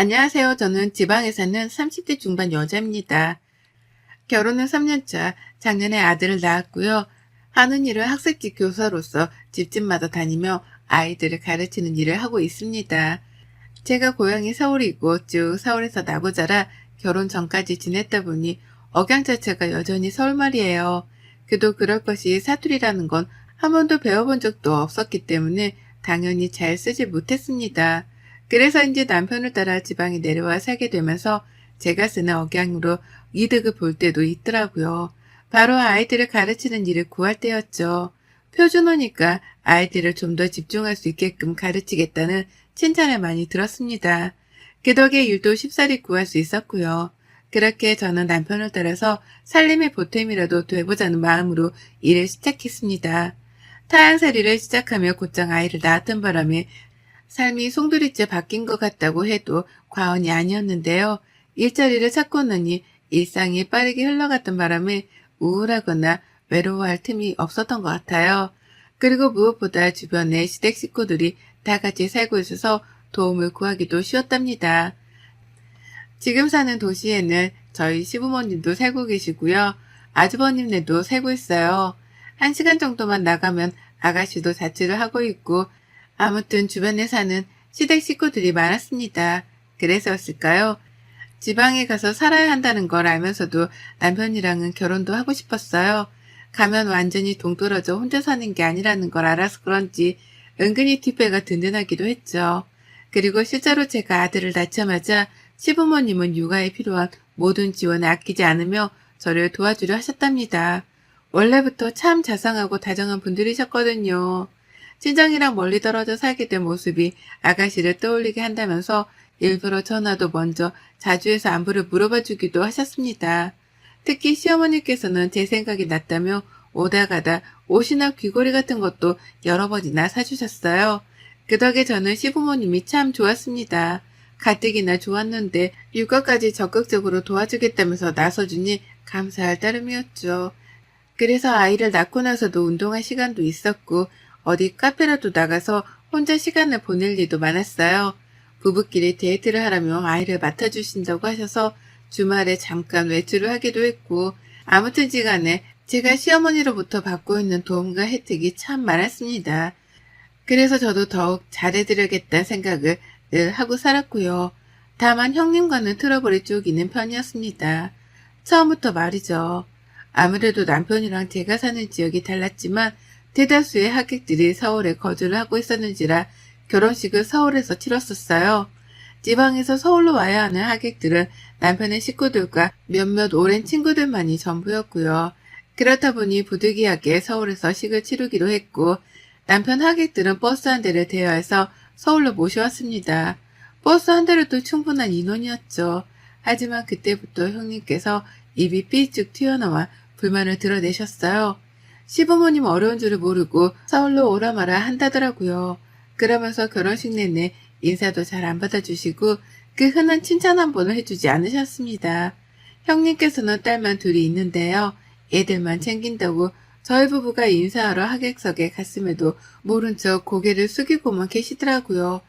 안녕하세요. 저는 지방에 사는 30대 중반 여자입니다. 결혼은 3년차, 작년에 아들을 낳았고요. 하는 일은 학생집 교사로서 집집마다 다니며 아이들을 가르치는 일을 하고 있습니다. 제가 고향이 서울이고 쭉 서울에서 나고 자라 결혼 전까지 지냈다 보니 억양 자체가 여전히 서울말이에요. 그도 그럴 것이 사투리라는 건 한 번도 배워본 적도 없었기 때문에 당연히 잘 쓰지 못했습니다. 그래서인지 남편을 따라 지방에 내려와 살게 되면서 제가 쓰는 억양으로 이득을 볼 때도 있더라고요. 바로 아이들을 가르치는 일을 구할 때였죠. 표준어니까 아이들을 좀 더 집중할 수 있게끔 가르치겠다는 칭찬을 많이 들었습니다. 그 덕에 일도 쉽사리 구할 수 있었고요. 그렇게 저는 남편을 따라서 살림의 보탬이라도 돼보자는 마음으로 일을 시작했습니다. 타향살이를 시작하며 곧장 아이를 낳았던 바람에 삶이 송두리째 바뀐 것 같다고 해도 과언이 아니었는데요. 일자리를 찾고 나니 일상이 빠르게 흘러갔던 바람에 우울하거나 외로워할 틈이 없었던 것 같아요. 그리고 무엇보다 주변에 시댁 식구들이 다 같이 살고 있어서 도움을 구하기도 쉬웠답니다. 지금 사는 도시에는 저희 시부모님도 살고 계시고요. 아주버님네도 살고 있어요. 한 시간 정도만 나가면 아가씨도 자취를 하고 있고 아무튼 주변에 사는 시댁 식구들이 많았습니다. 그래서였을까요? 지방에 가서 살아야 한다는 걸 알면서도 남편이랑은 결혼도 하고 싶었어요. 가면 완전히 동떨어져 혼자 사는 게 아니라는 걸 알아서 그런지 은근히 뒷배가 든든하기도 했죠. 그리고 실제로 제가 아들을 낳자마자 시부모님은 육아에 필요한 모든 지원을 아끼지 않으며 저를 도와주려 하셨답니다. 원래부터 참 자상하고 다정한 분들이셨거든요. 친정이랑 멀리 떨어져 살게 된 모습이 아가씨를 떠올리게 한다면서 일부러 전화도 먼저 자주 해서 안부를 물어봐 주기도 하셨습니다. 특히 시어머니께서는 제 생각이 났다며 오다 가다 옷이나 귀걸이 같은 것도 여러 번이나 사주셨어요. 그 덕에 저는 시부모님이 참 좋았습니다. 가뜩이나 좋았는데 육아까지 적극적으로 도와주겠다면서 나서주니 감사할 따름이었죠. 그래서 아이를 낳고 나서도 운동할 시간도 있었고 어디 카페라도 나가서 혼자 시간을 보낼 일도 많았어요. 부부끼리 데이트를 하라며 아이를 맡아주신다고 하셔서 주말에 잠깐 외출을 하기도 했고 아무튼 지간에 제가 시어머니로부터 받고 있는 도움과 혜택이 참 많았습니다. 그래서 저도 더욱 잘해드려야겠다는 생각을 늘 하고 살았고요. 다만 형님과는 트러블이 쪼기는 편이었습니다. 처음부터 말이죠. 아무래도 남편이랑 제가 사는 지역이 달랐지만 대다수의 하객들이 서울에 거주를 하고 있었는지라 결혼식을 서울에서 치렀었어요. 지방에서 서울로 와야 하는 하객들은 남편의 식구들과 몇몇 오랜 친구들만이 전부였고요. 그렇다 보니 부득이하게 서울에서 식을 치르기로 했고 남편 하객들은 버스 한 대를 대여해서 서울로 모셔왔습니다. 버스 한 대로도 충분한 인원이었죠. 하지만 그때부터 형님께서 입이 삐쭉 튀어나와 불만을 드러내셨어요. 시부모님 어려운 줄을 모르고 서울로 오라 마라 한다더라고요. 그러면서 결혼식 내내 인사도 잘 안 받아주시고 그 흔한 칭찬 한 번을 해주지 않으셨습니다. 형님께서는 딸만 둘이 있는데요. 애들만 챙긴다고 저희 부부가 인사하러 하객석에 갔음에도 모른 척 고개를 숙이고만 계시더라고요.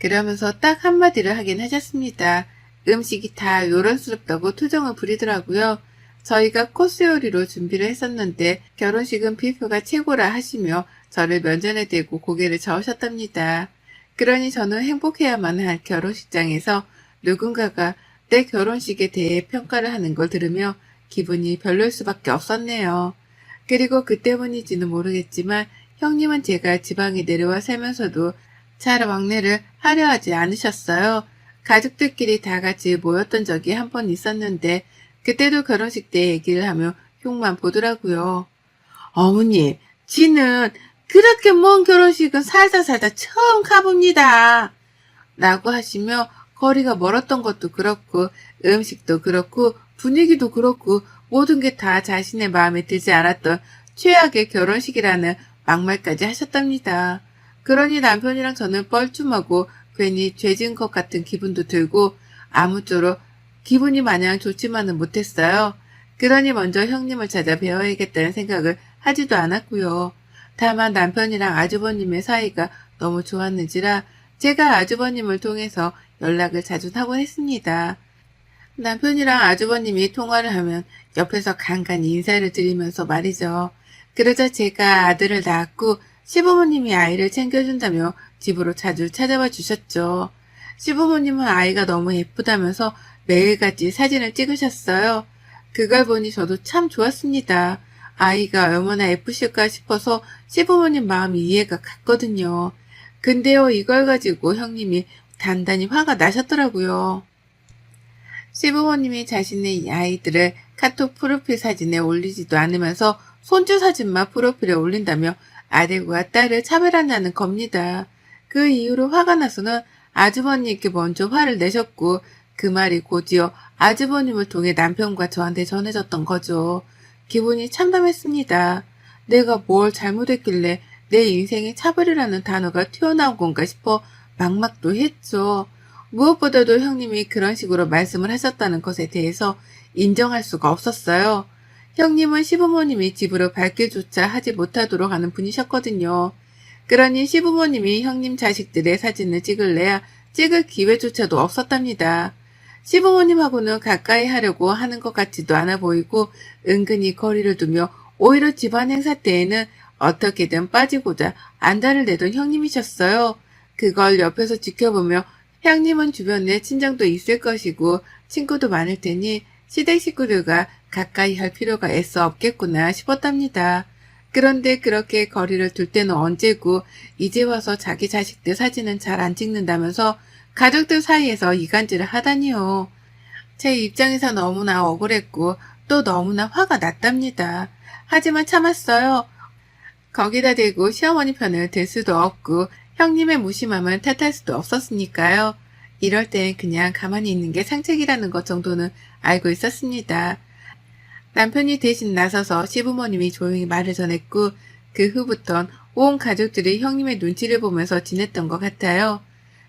그러면서 딱 한마디를 하긴 하셨습니다. 음식이 다 요란스럽다고 투정을 부리더라고요. 저희가 코스 요리로 준비를 했었는데 결혼식은 뷔페가 최고라 하시며 저를 면전에 대고 고개를 저으셨답니다. 그러니 저는 행복해야만 할 결혼식장에서 누군가가 내 결혼식에 대해 평가를 하는 걸 들으며 기분이 별로일 수밖에 없었네요. 그리고 그 때문인지는 모르겠지만 형님은 제가 지방에 내려와 살면서도 잘 왕래를 하려 하지 않으셨어요. 가족들끼리 다 같이 모였던 적이 한 번 있었는데 그때도 결혼식 때 얘기를 하며 흉만 보더라고요. 어머니, 지는 그렇게 먼 결혼식은 살다 살다 처음 가봅니다. 라고 하시며 거리가 멀었던 것도 그렇고 음식도 그렇고 분위기도 그렇고 모든 게 다 자신의 마음에 들지 않았던 최악의 결혼식이라는 막말까지 하셨답니다. 그러니 남편이랑 저는 뻘쭘하고 괜히 죄진 것 같은 기분도 들고 아무쪼록 기분이 마냥 좋지만은 못했어요. 그러니 먼저 형님을 찾아 배워야겠다는 생각을 하지도 않았고요. 다만 남편이랑 아주버님의 사이가 너무 좋았는지라 제가 아주버님을 통해서 연락을 자주 하곤 했습니다. 남편이랑 아주버님이 통화를 하면 옆에서 간간히 인사를 드리면서 말이죠. 그러자 제가 아들을 낳았고 시부모님이 아이를 챙겨준다며 집으로 자주 찾아와 주셨죠. 시부모님은 아이가 너무 예쁘다면서 매일같이 사진을 찍으셨어요. 그걸 보니 저도 참 좋았습니다. 아이가 얼마나 예쁘실까 싶어서 시부모님 마음이 이해가 갔거든요. 근데요, 이걸 가지고 형님이 단단히 화가 나셨더라고요. 시부모님이 자신의 아이들을 카톡 프로필 사진에 올리지도 않으면서 손주 사진만 프로필에 올린다며 아들과 딸을 차별한다는 겁니다. 그 이후로 화가 나서는 아주버님께 먼저 화를 내셨고 그 말이 곧이어 아주버님을 통해 남편과 저한테 전해졌던 거죠. 기분이 참담했습니다. 내가 뭘 잘못했길래 내 인생에 차별이라는 단어가 튀어나온 건가 싶어 막막도 했죠. 무엇보다도 형님이 그런 식으로 말씀을 하셨다는 것에 대해서 인정할 수가 없었어요. 형님은 시부모님이 집으로 밝게조차 하지 못하도록 하는 분이셨거든요. 그러니 시부모님이 형님 자식들의 사진을 찍을래야 찍을 기회조차도 없었답니다. 시부모님하고는 가까이 하려고 하는 것 같지도 않아 보이고 은근히 거리를 두며 오히려 집안 행사 때에는 어떻게든 빠지고자 안달을 내던 형님이셨어요. 그걸 옆에서 지켜보며 형님은 주변에 친정도 있을 것이고 친구도 많을 테니 시댁 식구들과 가까이 할 필요가 애써 없겠구나 싶었답니다. 그런데 그렇게 거리를 둘 때는 언제고 이제 와서 자기 자식들 사진은 잘 안 찍는다면서 가족들 사이에서 이간질을 하다니요. 제 입장에서 너무나 억울했고 또 너무나 화가 났답니다. 하지만 참았어요. 거기다 대고 시어머니 편을 들 수도 없고 형님의 무심함을 탓할 수도 없었으니까요. 이럴 땐 그냥 가만히 있는 게 상책이라는 것 정도는 알고 있었습니다. 남편이 대신 나서서 시부모님이 조용히 말을 전했고 그 후부턴 온 가족들이 형님의 눈치를 보면서 지냈던 것 같아요.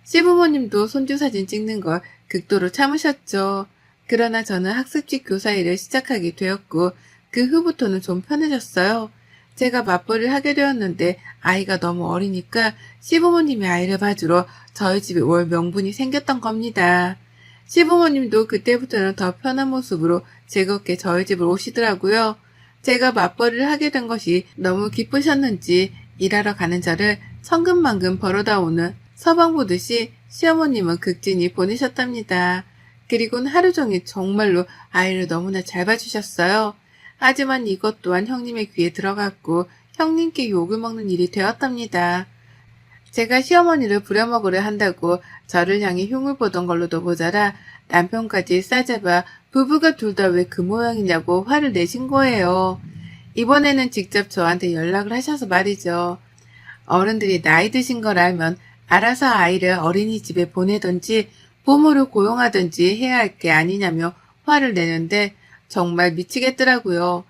시부모님도 손주 사진 찍는 걸 극도로 참으셨죠. 그러나 저는 학습지 교사 일을 시작하게 되었고 그 후부터는 좀 편해졌어요. 제가 맞벌이를 하게 되었는데 아이가 너무 어리니까 시부모님이 아이를 봐주러 저희 집에 올 명분이 생겼던 겁니다. 시부모님도 그때부터는 더 편한 모습으로 즐겁게 저희 집을 오시더라고요. 제가 맞벌이를 하게 된 것이 너무 기쁘셨는지 일하러 가는 저를 천근만근 벌어다 오는 서방 보듯이 시어머님은 극진히 보내셨답니다. 그리고는 하루 종일 정말로 아이를 너무나 잘 봐주셨어요. 하지만 이것 또한 형님의 귀에 들어갔고 형님께 욕을 먹는 일이 되었답니다. 제가 시어머니를 부려먹으려 한다고 저를 향해 흉을 보던 걸로도 모자라 남편까지 싸잡아 부부가 둘 다 왜 그 모양이냐고 화를 내신 거예요. 이번에는 직접 저한테 연락을 하셔서 말이죠. 어른들이 나이 드신 걸 알면 알아서 아이를 어린이집에 보내든지 부모를 고용하든지 해야 할 게 아니냐며 화를 내는데 정말 미치겠더라고요.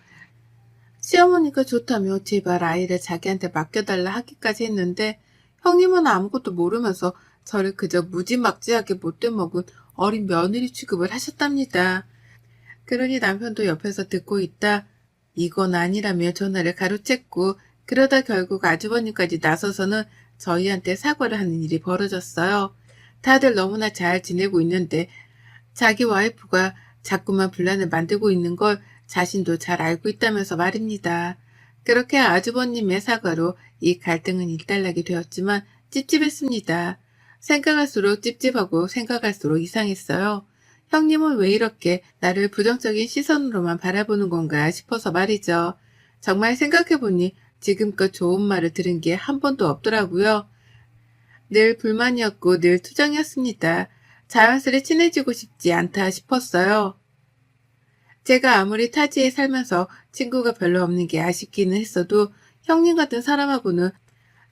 시어머니가 좋다며 제발 아이를 자기한테 맡겨달라 하기까지 했는데 형님은 아무것도 모르면서 저를 그저 무지막지하게 못돼 먹은 어린 며느리 취급을 하셨답니다. 그러니 남편도 옆에서 듣고 있다. 이건 아니라며 전화를 가로챘고 그러다 결국 아주버님까지 나서서는 저희한테 사과를 하는 일이 벌어졌어요. 다들 너무나 잘 지내고 있는데 자기 와이프가 자꾸만 분란을 만들고 있는 걸 자신도 잘 알고 있다면서 말입니다. 그렇게 아주버님의 사과로 이 갈등은 일단락이 되었지만 찝찝했습니다. 생각할수록 찝찝하고 생각할수록 이상했어요. 형님은 왜 이렇게 나를 부정적인 시선으로만 바라보는 건가 싶어서 말이죠. 정말 생각해보니 지금껏 좋은 말을 들은 게 한 번도 없더라고요. 늘 불만이었고 늘 투정이었습니다. 자연스레 친해지고 싶지 않다 싶었어요. 제가 아무리 타지에 살면서 친구가 별로 없는 게 아쉽기는 했어도 형님 같은 사람하고는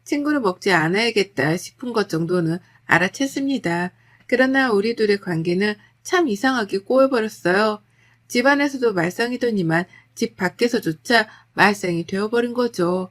친구를 먹지 않아야겠다 싶은 것 정도는 알아챘습니다. 그러나 우리 둘의 관계는 참 이상하게 꼬여버렸어요. 집안에서도 말썽이더니만 집 밖에서조차 말썽이 되어버린 거죠.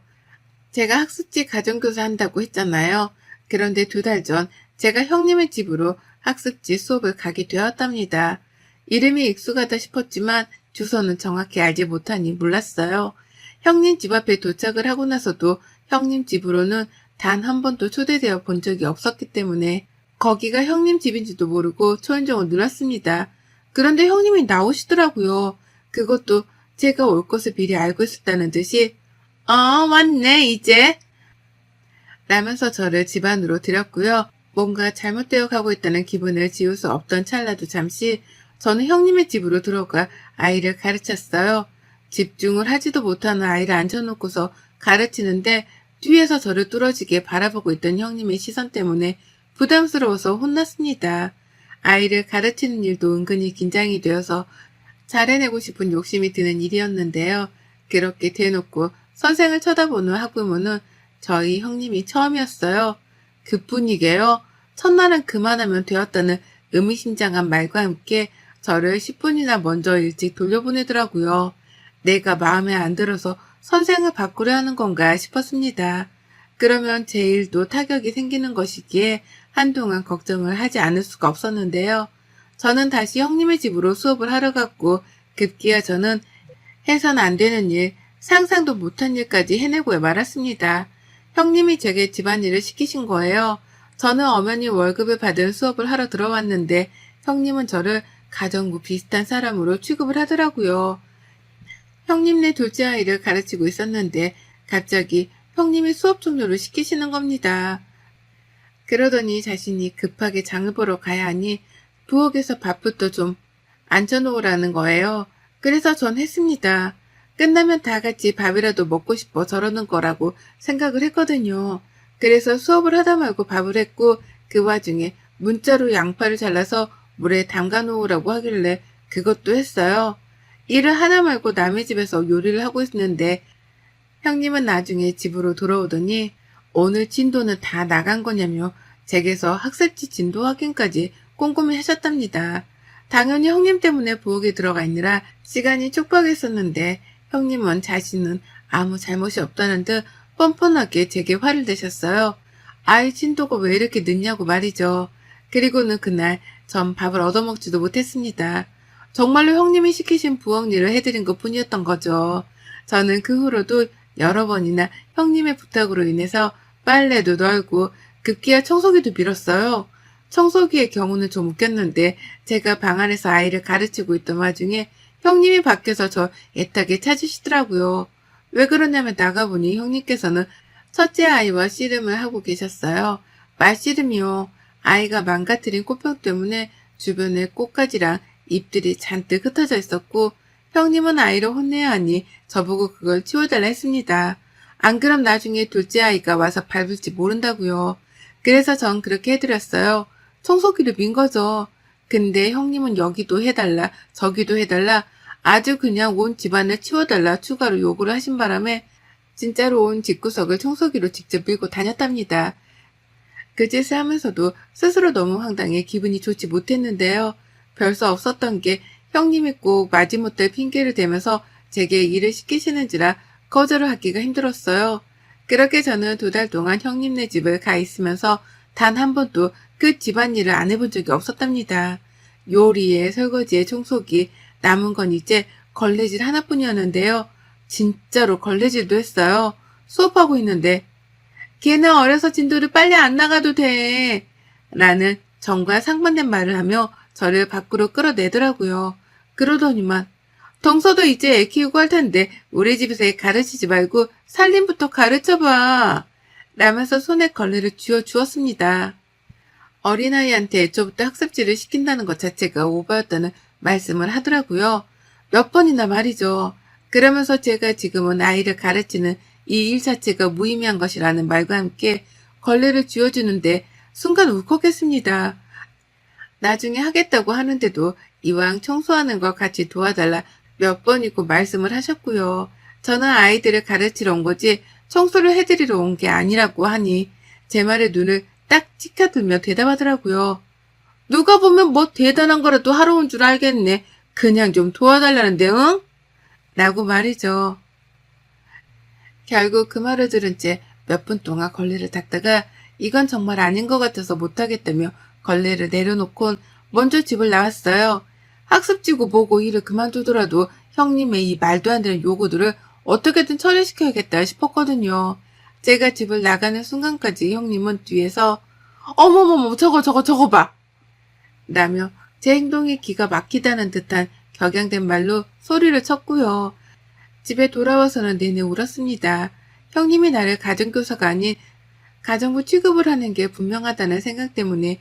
제가 학습지 가정교사 한다고 했잖아요. 그런데 두 달 전 제가 형님의 집으로 학습지 수업을 가게 되었답니다. 이름이 익숙하다 싶었지만 주소는 정확히 알지 못하니 몰랐어요. 형님 집 앞에 도착을 하고 나서도 형님 집으로는 단 한 번도 초대되어 본 적이 없었기 때문에 거기가 형님 집인지도 모르고 초인종을 눌렀습니다. 그런데 형님이 나오시더라고요. 그것도 제가 올 것을 미리 알고 있었다는 듯이 어 왔네 이제 라면서 저를 집 안으로 들였고요. 뭔가 잘못되어 가고 있다는 기분을 지울 수 없던 찰나도 잠시 저는 형님의 집으로 들어가 아이를 가르쳤어요. 집중을 하지도 못하는 아이를 앉혀놓고서 가르치는데 뒤에서 저를 뚫어지게 바라보고 있던 형님의 시선 때문에 부담스러워서 혼났습니다. 아이를 가르치는 일도 은근히 긴장이 되어서 잘해내고 싶은 욕심이 드는 일이었는데요. 그렇게 대놓고 선생을 쳐다보는 학부모는 저희 형님이 처음이었어요. 그뿐이게요. 첫날은 그만하면 되었다는 의미심장한 말과 함께 저를 10분이나 먼저 일찍 돌려보내더라고요. 내가 마음에 안 들어서 선생을 바꾸려 하는 건가 싶었습니다. 그러면 제 일도 타격이 생기는 것이기에 한동안 걱정을 하지 않을 수가 없었는데요. 저는 다시 형님의 집으로 수업을 하러 갔고 급기야 저는 해선 안 되는 일, 상상도 못한 일까지 해내고 말았습니다. 형님이 제게 집안일을 시키신 거예요. 저는 엄연히 월급을 받은 수업을 하러 들어왔는데 형님은 저를 가정부 비슷한 사람으로 취급을 하더라고요. 형님네 둘째 아이를 가르치고 있었는데 갑자기 형님이 수업 종료를 시키시는 겁니다. 그러더니 자신이 급하게 장을 보러 가야 하니 부엌에서 밥부터 좀 앉혀놓으라는 거예요. 그래서 전 했습니다. 끝나면 다 같이 밥이라도 먹고 싶어 저러는 거라고 생각을 했거든요. 그래서 수업을 하다 말고 밥을 했고 그 와중에 문자로 양파를 잘라서 물에 담가 놓으라고 하길래 그것도 했어요. 일을 하나 말고 남의 집에서 요리를 하고 있는데 형님은 나중에 집으로 돌아오더니 오늘 진도는 다 나간 거냐며 제게서 학습지 진도 확인까지 꼼꼼히 하셨답니다. 당연히 형님 때문에 부엌에 들어가 있느라 시간이 촉박했었는데 형님은 자신은 아무 잘못이 없다는 듯 뻔뻔하게 제게 화를 내셨어요. 아이 진도가 왜 이렇게 늦냐고 말이죠. 그리고는 그날 전 밥을 얻어먹지도 못했습니다. 정말로 형님이 시키신 부엌 일을 해드린 것 뿐이었던 거죠. 저는 그 후로도 여러 번이나 형님의 부탁으로 인해서 빨래도 널고 급기야 청소기도 밀었어요. 청소기의 경우는 좀 웃겼는데 제가 방 안에서 아이를 가르치고 있던 와중에 형님이 밖에서 저 애타게 찾으시더라고요. 왜 그러냐면 나가보니 형님께서는 첫째 아이와 씨름을 하고 계셨어요. 말씨름이요. 아이가 망가뜨린 꽃병 때문에 주변에 꽃가지랑 잎들이 잔뜩 흩어져 있었고 형님은 아이를 혼내야 하니 저보고 그걸 치워달라 했습니다. 안 그럼 나중에 둘째 아이가 와서 밟을지 모른다고요. 그래서 전 그렇게 해드렸어요. 청소기를 민 거죠. 근데 형님은 여기도 해달라, 저기도 해달라, 아주 그냥 온 집안을 치워달라 추가로 요구를 하신 바람에 진짜로 온 집구석을 청소기로 직접 밀고 다녔답니다. 그 짓을 하면서도 스스로 너무 황당해 기분이 좋지 못했는데요. 별수 없었던 게 형님이 꼭 마지못할 핑계를 대면서 제게 일을 시키시는지라 거절을 하기가 힘들었어요. 그렇게 저는 두 달 동안 형님네 집을 가 있으면서 단 한 번도 그 집안일을 안 해본 적이 없었답니다. 요리에 설거지에 청소기, 남은 건 이제 걸레질 하나뿐이었는데요. 진짜로 걸레질도 했어요. 수업하고 있는데 걔는 어려서 진도를 빨리 안 나가도 돼. 라는 정과 상반된 말을 하며 저를 밖으로 끌어내더라고요. 그러더니만 덩서도 이제 애 키우고 할 텐데 우리 집에서 애 가르치지 말고 살림부터 가르쳐봐. 라면서 손에 걸레를 쥐어 주었습니다. 어린아이한테 애초부터 학습지를 시킨다는 것 자체가 오바였다는 말씀을 하더라고요. 몇 번이나 말이죠. 그러면서 제가 지금은 아이를 가르치는 이 일 자체가 무의미한 것이라는 말과 함께 걸레를 쥐어주는데 순간 울컥했습니다. 나중에 하겠다고 하는데도 이왕 청소하는 거 같이 도와달라 몇 번이고 말씀을 하셨고요. 저는 아이들을 가르치러 온 거지 청소를 해드리러 온 게 아니라고 하니 제 말에 눈을 딱 찍혀들며 대답하더라고요. 누가 보면 뭐 대단한 거라도 하러 온 줄 알겠네. 그냥 좀 도와달라는데, 응? 라고 말이죠. 결국 그 말을 들은 채 몇 분 동안 걸레를 닦다가 이건 정말 아닌 것 같아서 못하겠다며 걸레를 내려놓곤 먼저 집을 나왔어요. 학습지고 뭐고 일을 그만두더라도 형님의 이 말도 안 되는 요구들을 어떻게든 처리시켜야겠다 싶었거든요. 제가 집을 나가는 순간까지 형님은 뒤에서 어머머머 저거 저거 저거 봐. 라며 제 행동이 기가 막히다는 듯한 격양된 말로 소리를 쳤고요. 집에 돌아와서는 내내 울었습니다. 형님이 나를 가정교사가 아닌 가정부 취급을 하는 게 분명하다는 생각 때문에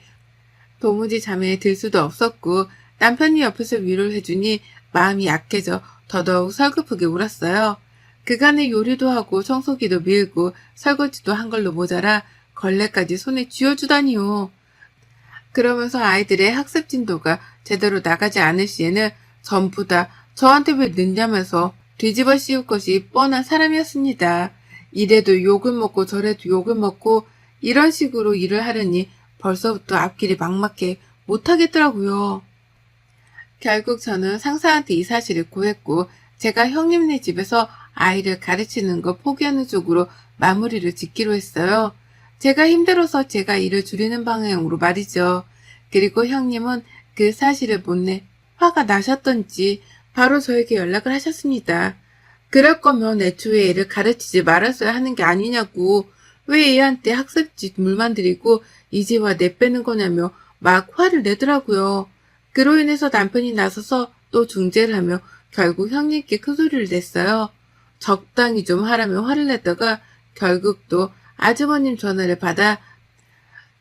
도무지 잠에 들 수도 없었고 남편이 옆에서 위로를 해주니 마음이 약해져 더더욱 설급하게 울었어요. 그간에 요리도 하고 청소기도 밀고 설거지도 한 걸로 모자라 걸레까지 손에 쥐어주다니요. 그러면서 아이들의 학습 진도가 제대로 나가지 않을 시에는 전부 다 저한테 왜 늦냐면서 뒤집어 씌울 것이 뻔한 사람이었습니다. 이래도 욕을 먹고 저래도 욕을 먹고 이런 식으로 일을 하려니 벌써부터 앞길이 막막해 못하겠더라고요. 결국 저는 상사한테 이 사실을 고했고 제가 형님네 집에서 아이를 가르치는 거 포기하는 쪽으로 마무리를 짓기로 했어요. 제가 힘들어서 제가 일을 줄이는 방향으로 말이죠. 그리고 형님은 그 사실을 못내 화가 나셨던지 바로 저에게 연락을 하셨습니다. 그럴 거면 애초에 애를 가르치지 말았어야 하는 게 아니냐고 왜 애한테 학습지 물만 들이고 이제와 내빼는 거냐며 막 화를 내더라고요. 그로 인해서 남편이 나서서 또 중재를 하며 결국 형님께 큰 소리를 냈어요. 적당히 좀 하라며 화를 냈다가 결국 또 아주버님 전화를 받아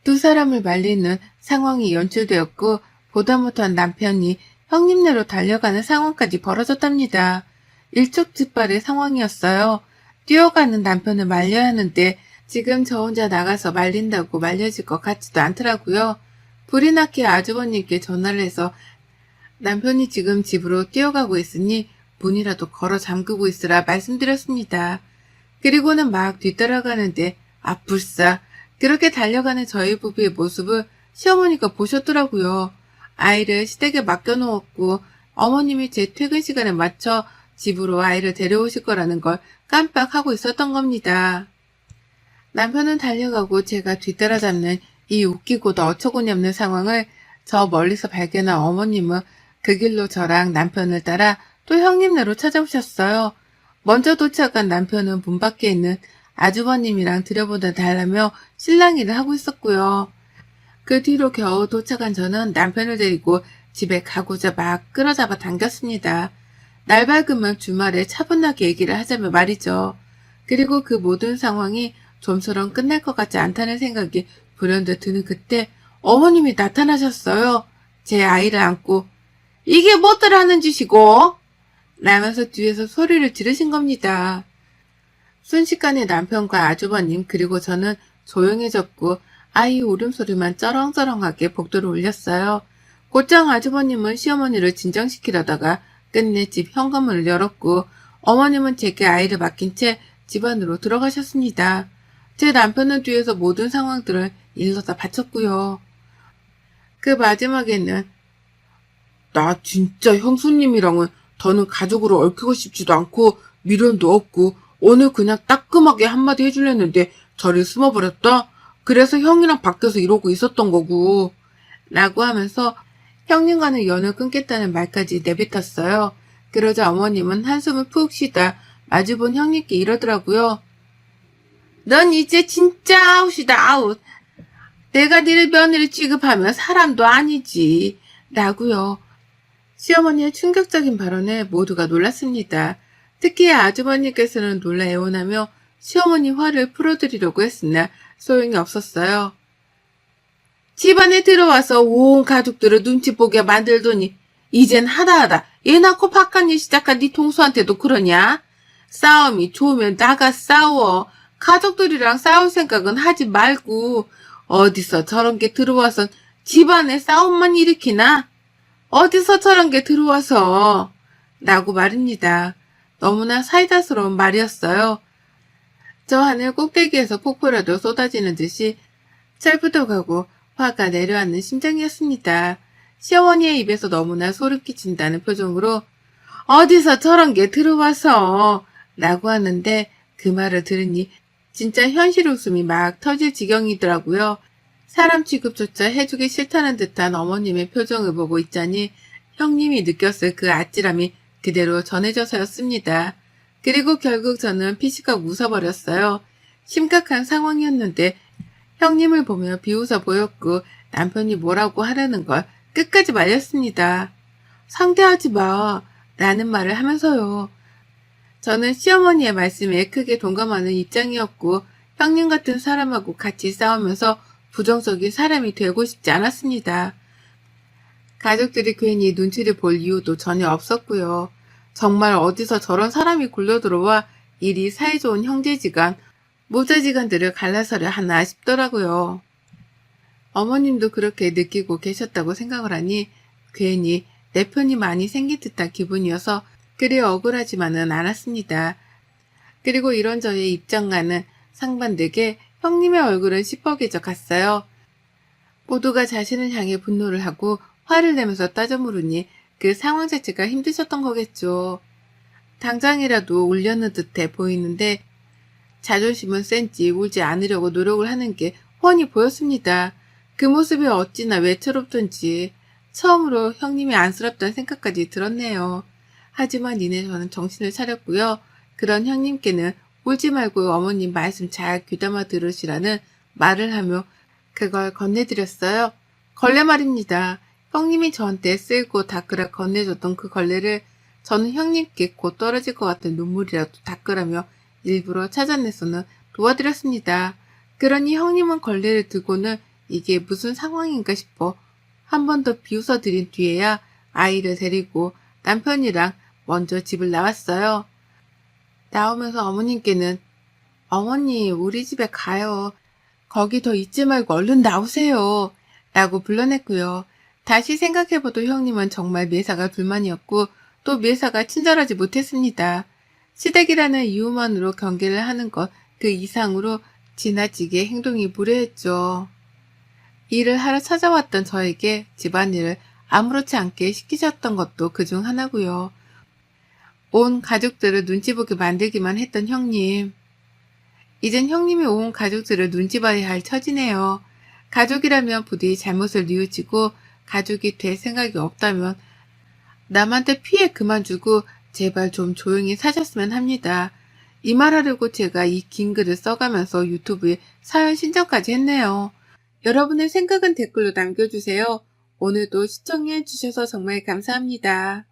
두 사람을 말리는 상황이 연출되었고 보다 못한 남편이 형님네로 달려가는 상황까지 벌어졌답니다. 일촉즉발의 상황이었어요. 뛰어가는 남편을 말려야 하는데 지금 저 혼자 나가서 말린다고 말려질 것 같지도 않더라고요. 불이 나게 아주버님께 전화를 해서 남편이 지금 집으로 뛰어가고 있으니 문이라도 걸어 잠그고 있으라 말씀드렸습니다. 그리고는 막 뒤따라가는데 아 불싸 그렇게 달려가는 저희 부부의 모습을 시어머니가 보셨더라고요. 아이를 시댁에 맡겨놓았고 어머님이 제 퇴근 시간에 맞춰 집으로 아이를 데려오실 거라는 걸 깜빡하고 있었던 겁니다. 남편은 달려가고 제가 뒤따라잡는 이 웃기고도 어처구니 없는 상황을 저 멀리서 발견한 어머님은 그 길로 저랑 남편을 따라 또 형님네로 찾아오셨어요. 먼저 도착한 남편은 문 밖에 있는 아주버님이랑 들여보다 달라며 실랑이를 하고 있었고요. 그 뒤로 겨우 도착한 저는 남편을 데리고 집에 가고자 막 끌어잡아 당겼습니다. 날 밝으면 주말에 차분하게 얘기를 하자며 말이죠. 그리고 그 모든 상황이 좀처럼 끝날 것 같지 않다는 생각이 불현듯 드는 그때 어머님이 나타나셨어요. 제 아이를 안고 이게 뭐들 하는 짓이고? 라면서 뒤에서 소리를 지르신 겁니다. 순식간에 남편과 아주버님 그리고 저는 조용해졌고 아이 울음소리만 쩌렁쩌렁하게 복도를 울렸어요. 곧장 아주버님은 시어머니를 진정시키려다가 끝내 집 현관문을 열었고 어머님은 제게 아이를 맡긴 채 집 안으로 들어가셨습니다. 제 남편은 뒤에서 모든 상황들을 일러다 바쳤고요. 그 마지막에는 나 진짜 형수님이랑은 더는 가족으로 얽히고 싶지도 않고 미련도 없고 오늘 그냥 따끔하게 한마디 해줄랬는데 저를 숨어버렸다? 그래서 형이랑 밖에서 이러고 있었던 거고 라고 하면서 형님과는 연을 끊겠다는 말까지 내뱉었어요. 그러자 어머님은 한숨을 푹 쉬다 마주본 형님께 이러더라고요. 넌 이제 진짜 아웃이다 아웃. 내가 니를 며느리 취급하면 사람도 아니지. 라고요. 시어머니의 충격적인 발언에 모두가 놀랐습니다. 특히 아주버님께서는 놀라 애원하며 시어머니 화를 풀어드리려고 했으나 소용이 없었어요. 집안에 들어와서 온 가족들을 눈치 보게 만들더니 이젠 하다하다 애 낳고 박한일 시작한 네 동수한테도 그러냐? 싸움이 좋으면 나가 싸워. 가족들이랑 싸울 생각은 하지 말고 어디서 저런 게 들어와선 집안에 싸움만 일으키나? 어디서 저런 게 들어와서 라고 말입니다. 너무나 사이다스러운 말이었어요. 저 하늘 꼭대기에서 폭포라도 쏟아지는 듯이 철부덕하고 화가 내려앉는 심정이었습니다. 시어머니의 입에서 너무나 소름 끼친다는 표정으로 어디서 저런 게 들어와서 라고 하는데 그 말을 들으니 진짜 현실 웃음이 막 터질 지경이더라고요. 사람 취급조차 해주기 싫다는 듯한 어머님의 표정을 보고 있자니 형님이 느꼈을 그 아찔함이 그대로 전해져서였습니다. 그리고 결국 저는 피식하고 웃어버렸어요. 심각한 상황이었는데 형님을 보며 비웃어 보였고 남편이 뭐라고 하라는 걸 끝까지 말렸습니다. 상대하지 마. 라는 말을 하면서요. 저는 시어머니의 말씀에 크게 동감하는 입장이었고 형님 같은 사람하고 같이 싸우면서 부정적인 사람이 되고 싶지 않았습니다. 가족들이 괜히 눈치를 볼 이유도 전혀 없었고요. 정말 어디서 저런 사람이 굴러들어와 일이 사이좋은 형제지간, 모자지간들을 갈라서려 하나 싶더라고요. 어머님도 그렇게 느끼고 계셨다고 생각을 하니 괜히 내 편이 많이 생긴 듯한 기분이어서 그리 억울하지만은 않았습니다. 그리고 이런 저의 입장과는 상반되게 형님의 얼굴은 시퍼개져 갔어요. 모두가 자신을 향해 분노를 하고 화를 내면서 따져 물으니 그 상황 자체가 힘드셨던 거겠죠. 당장이라도 울려는 듯해 보이는데 자존심은 센지 울지 않으려고 노력을 하는 게 훤히 보였습니다. 그 모습이 어찌나 외처롭던지 처음으로 형님이 안쓰럽다는 생각까지 들었네요. 하지만 이내 저는 정신을 차렸고요. 그런 형님께는 울지 말고 어머님 말씀 잘 귀담아 들으시라는 말을 하며 그걸 건네드렸어요. 걸레 말입니다. 형님이 저한테 쓸고 닦으라 건네줬던 그 걸레를 저는 형님께 곧 떨어질 것 같은 눈물이라도 닦으라며 일부러 찾아내서는 도와드렸습니다. 그러니 형님은 걸레를 들고는 이게 무슨 상황인가 싶어 한 번 더 비웃어 드린 뒤에야 아이를 데리고 남편이랑 먼저 집을 나왔어요. 나오면서 어머님께는 어머니 우리 집에 가요. 거기 더 있지 말고 얼른 나오세요. 라고 불러냈고요. 다시 생각해봐도 형님은 정말 매사가 불만이었고 또 매사가 친절하지 못했습니다. 시댁이라는 이유만으로 경계를 하는 것 그 이상으로 지나치게 행동이 무례했죠. 일을 하러 찾아왔던 저에게 집안일을 아무렇지 않게 시키셨던 것도 그중 하나고요. 온 가족들을 눈치 보게 만들기만 했던 형님. 이젠 형님이 온 가족들을 눈치 봐야 할 처지네요. 가족이라면 부디 잘못을 뉘우치고 가족이 될 생각이 없다면 남한테 피해 그만 주고 제발 좀 조용히 사셨으면 합니다. 이 말하려고 제가 이 긴 글을 써가면서 유튜브에 사연 신청까지 했네요. 여러분의 생각은 댓글로 남겨주세요. 오늘도 시청해주셔서 정말 감사합니다.